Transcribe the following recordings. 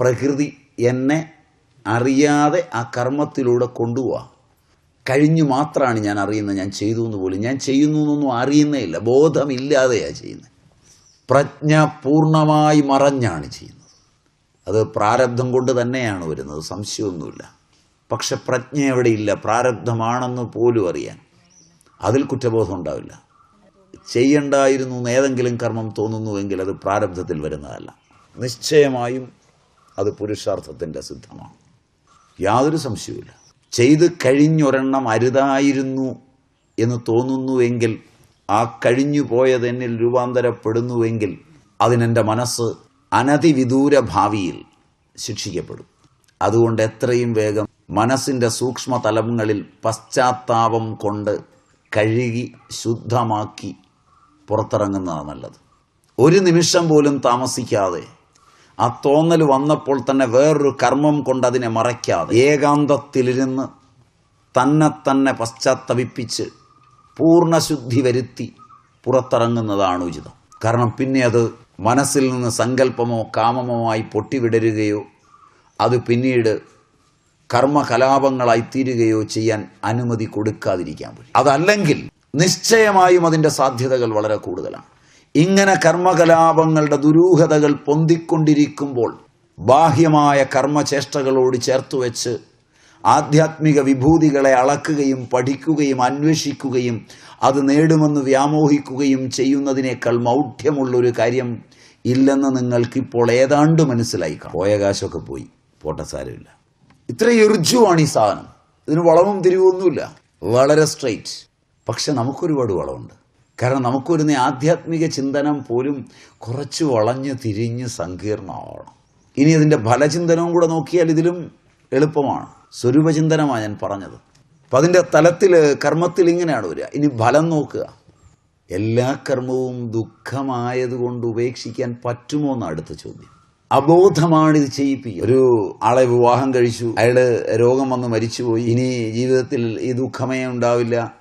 പ്രകൃതി എന്നെ അറിയാതെ ആ കർമ്മത്തിലൂടെ കൊണ്ടുപോവാ. കഴിഞ്ഞു മാത്രമാണ് ഞാൻ അറിയുന്നത് ഞാൻ ചെയ്തു എന്ന് പോലും. ഞാൻ ചെയ്യുന്നു എന്നൊന്നും അറിയുന്നേ ഇല്ല. ബോധമില്ലാതെയാണ് ചെയ്യുന്നത്. പ്രജ്ഞ പൂർണമായി മറഞ്ഞാണ് ചെയ്യുന്നത്. അത് പ്രാരബ്ധം കൊണ്ട് തന്നെയാണ് വരുന്നത്. സംശയമൊന്നുമില്ല. പക്ഷെ പ്രജ്ഞ എവിടെയില്ല പ്രാരബ്ധമാണെന്ന് പോലും അറിയാൻ. അതിൽ കുറ്റബോധം ഉണ്ടാവില്ല. ചെയ്യണ്ടായിരുന്നു ഏതെങ്കിലും കർമ്മം തോന്നുന്നുവെങ്കിൽ അത് പ്രാരബ്ധത്തിൽ വരുന്നതല്ല. നിശ്ചയമായും അത് പുരുഷാർത്ഥത്തിന്റെ സിദ്ധമാണ്. യാതൊരു സംശയവുമില്ല. ചെയ്ത് കഴിഞ്ഞൊരെണ്ണം അരുതായിരുന്നു എന്ന് തോന്നുന്നുവെങ്കിൽ ആ കഴിഞ്ഞു പോയത് എന്നിൽ രൂപാന്തരപ്പെടുന്നുവെങ്കിൽ അതിനെന്റെ മനസ്സ് അനതിവിദൂര ഭാവിയിൽ ശിക്ഷിക്കപ്പെടും. അതുകൊണ്ട് എത്രയും വേഗം മനസ്സിന്റെ സൂക്ഷ്മ തലങ്ങളിൽ പശ്ചാത്താപം കൊണ്ട് കഴുകി ശുദ്ധമാക്കി പുറത്തിറങ്ങുന്നതാണ് നല്ലത്. ഒരു നിമിഷം പോലും താമസിക്കാതെ ആ തോന്നൽ വന്നപ്പോൾ തന്നെ വേറൊരു കർമ്മം കൊണ്ട് അതിനെ മറയ്ക്കാതെ ഏകാന്തത്തിലിരുന്ന് തന്നെ തന്നെ പശ്ചാത്തപിപ്പിച്ച് പൂർണശുദ്ധി വരുത്തി പുറത്തിറങ്ങുന്നതാണ് ഉചിതം. കാരണം പിന്നെ അത് മനസ്സിൽ നിന്ന് സങ്കല്പമോ കാമമോ ആയി പൊട്ടിവിടരുകയോ അത് പിന്നീട് കർമ്മകലാപങ്ങളായി തീരുകയോ ചെയ്യാൻ അനുമതി കൊടുക്കാതിരിക്കാൻ പറ്റും. അതല്ലെങ്കിൽ നിശ്ചയമായും അതിന്റെ സാധ്യതകൾ വളരെ കൂടുതലാണ്. ഇങ്ങനെ കർമ്മകലാപങ്ങളുടെ ദുരൂഹതകൾ പൊന്തിക്കൊണ്ടിരിക്കുമ്പോൾ ബാഹ്യമായ കർമ്മചേഷ്ടകളോട് ചേർത്ത് വെച്ച് ആധ്യാത്മിക വിഭൂതികളെ അളക്കുകയും പഠിക്കുകയും അന്വേഷിക്കുകയും അത് നേടുമെന്ന് വ്യാമോഹിക്കുകയും ചെയ്യുന്നതിനേക്കാൾ മൗഢ്യമുള്ളൊരു കാര്യം ഇല്ലെന്ന് നിങ്ങൾക്കിപ്പോൾ ഏതാണ്ട് മനസ്സിലായി. പോയകാശമൊക്കെ പോയി. പോട്ടെ സാരമില്ല. ഇത്ര എറിജുവാണ് ഈ സാധനം. ഇതിന് വളവും തിരിവൊന്നുമില്ല. വളരെ സ്ട്രെയിറ്റ്. പക്ഷെ നമുക്കൊരുപാട് വളമുണ്ട് കാരണം നമുക്കൊരു ആധ്യാത്മിക ചിന്തനം പോലും കുറച്ച് വളഞ്ഞ് തിരിഞ്ഞ് സങ്കീർണമാവണം. ഇനി അതിന്റെ ഫലചിന്തനവും കൂടെ നോക്കിയാൽ ഇതിലും എളുപ്പമാണ്. സ്വരൂപചിന്തനമാണ് ഞാൻ പറഞ്ഞത്. അപ്പം അതിന്റെ തലത്തിൽ കർമ്മത്തിൽ ഇങ്ങനെയാണ് വരിക. ഇനി ഫലം നോക്കുക. എല്ലാ കർമ്മവും ദുഃഖമായതുകൊണ്ട് ഉപേക്ഷിക്കാൻ പറ്റുമോ എന്ന് അടുത്ത ചോദ്യം. അബോധമാണ് ഇത് ചെയ്യിപ്പിക്കുക. ഒരു ആളെ വിവാഹം കഴിച്ചു. അയാൾ രോഗം വന്ന് മരിച്ചുപോയി. ഇനി ജീവിതത്തിൽ ഈ ദുഃഖമേ ഉണ്ടാവില്ല.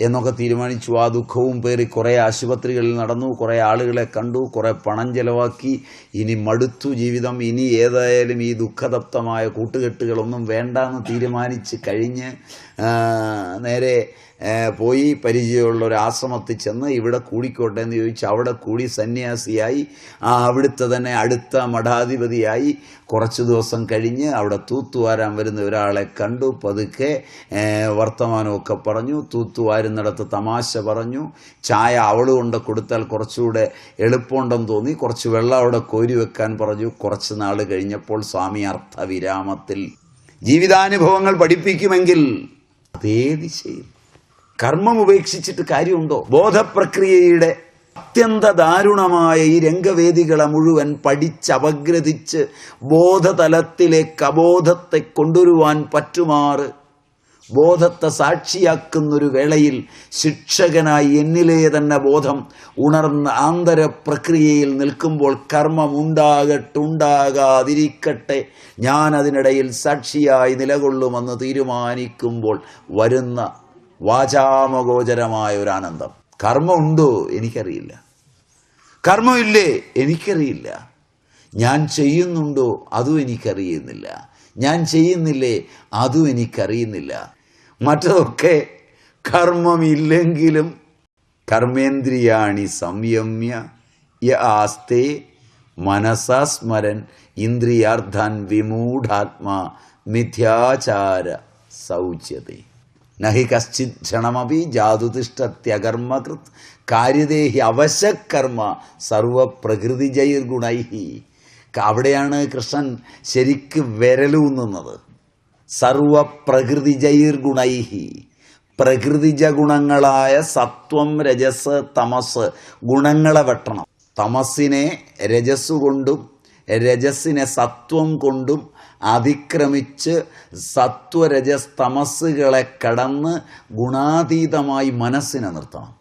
എന്നൊക്കെ തീരുമാനിച്ചു. ആ ദുഃഖവും പേറി കുറേ ആശുപത്രികളിൽ നടന്നു കുറേ ആളുകളെ കണ്ടു കുറേ പണം ചെലവാക്കി. ഇനി മടുത്തു ജീവിതം. ഇനി ഏതായാലും ഈ ദുഃഖതപ്തമായ കൂട്ടുകെട്ടുകളൊന്നും വേണ്ടെന്ന് തീരുമാനിച്ച് കഴിഞ്ഞ് നേരെ പോയി പരിചയമുള്ള ഒരു ആശ്രമത്തിൽ ചെന്ന് ഇവിടെ കൂടിക്കോട്ടെ എന്ന് ചോദിച്ച് അവിടെ കൂടി സന്യാസിയായി ആ അവിടുത്തെ തന്നെ അടുത്ത മഠാധിപതിയായി കുറച്ച് ദിവസം കഴിഞ്ഞ് അവിടെ തൂത്തുവാരാൻ വരുന്ന ഒരാളെ കണ്ടു പതുക്കെ വർത്തമാനമൊക്കെ പറഞ്ഞു തൂത്തുവാരുന്നിടത്ത് തമാശ പറഞ്ഞു ചായ അവൾ കൊണ്ട് കൊടുത്താൽ കുറച്ചുകൂടെ എളുപ്പമുണ്ടെന്ന് തോന്നി കുറച്ച് വെള്ളം അവിടെ കോരി വെക്കാൻ പറഞ്ഞു കുറച്ച് നാൾ കഴിഞ്ഞപ്പോൾ സ്വാമി അർത്ഥവിരാമത്തിൽ ജീവിതാനുഭവങ്ങൾ പഠിപ്പിക്കുമെങ്കിൽ അതേ ദിശയിൽ കർമ്മം ഉപേക്ഷിച്ചിട്ട് കാര്യമുണ്ടോ? ബോധപ്രക്രിയയുടെ അത്യന്ത ദാരുണമായ ഈ രംഗവേദികളെ മുഴുവൻ പഠിച്ചപഗ്രഥിച്ച് ബോധതലത്തിലേക്ക് അബോധത്തെ കൊണ്ടുവരുവാൻ പറ്റുമാറ്. ബോധത്തെ സാക്ഷിയാക്കുന്നൊരു വേളയിൽ ശിക്ഷകനായി എന്നിലേ തന്നെ ബോധം ഉണർന്ന ആന്തര പ്രക്രിയയിൽ നിൽക്കുമ്പോൾ കർമ്മം ഉണ്ടാകട്ടുണ്ടാകാതിരിക്കട്ടെ ഞാൻ അതിനിടയിൽ സാക്ഷിയായി നിലകൊള്ളുമെന്ന് തീരുമാനിക്കുമ്പോൾ വരുന്ന വാചാമഗോചരമായ ഒരു ആനന്ദം കർമ്മം ഉണ്ടോ എനിക്കറിയില്ല. കർമ്മമില്ലേ? എനിക്കറിയില്ല. ഞാൻ ചെയ്യുന്നുണ്ടോ? അതും എനിക്കറിയുന്നില്ല. ഞാൻ ചെയ്യുന്നില്ലേ? അതും എനിക്കറിയുന്നില്ല. മറ്റതൊക്കെ കർമ്മമില്ലെങ്കിലും കർമ്മേന്ദ്രിയാണി സംയമ്യ ആസ്തേ മനസാ സ്മരൻ ഇന്ദ്രിയാർത്ഥാൻ വിമൂഢാത്മാ മിഥ്യാചാര സൗച്യത്തെ നഹി കശ്ചിത് ക്ഷണമപി ജാതുതിഷ്ഠത്യകർമ്മകൃത് കാര്യദേഹി അവശകർമ്മ സർവപ്രകൃതിജൈർഗുണൈഹി. അവിടെയാണ് കൃഷ്ണൻ ശരിക്ക് വിരലൂന്നുന്നത് സർവപ്രകൃതിജൈർഗുണൈഹി. പ്രകൃതിജ ഗുണങ്ങളായ സത്വം രജസ് തമസ് ഗുണങ്ങളെ വെട്ടണം. തമസ്സിനെ രജസ് കൊണ്ടും രജസ്സിനെ സത്വം കൊണ്ടും അതിക്രമിച്ച് സത്വരജസ് തമസ്സുകളെ കടന്ന് ഗുണാതീതമായി മനസ്സിനെ നിർത്തണം.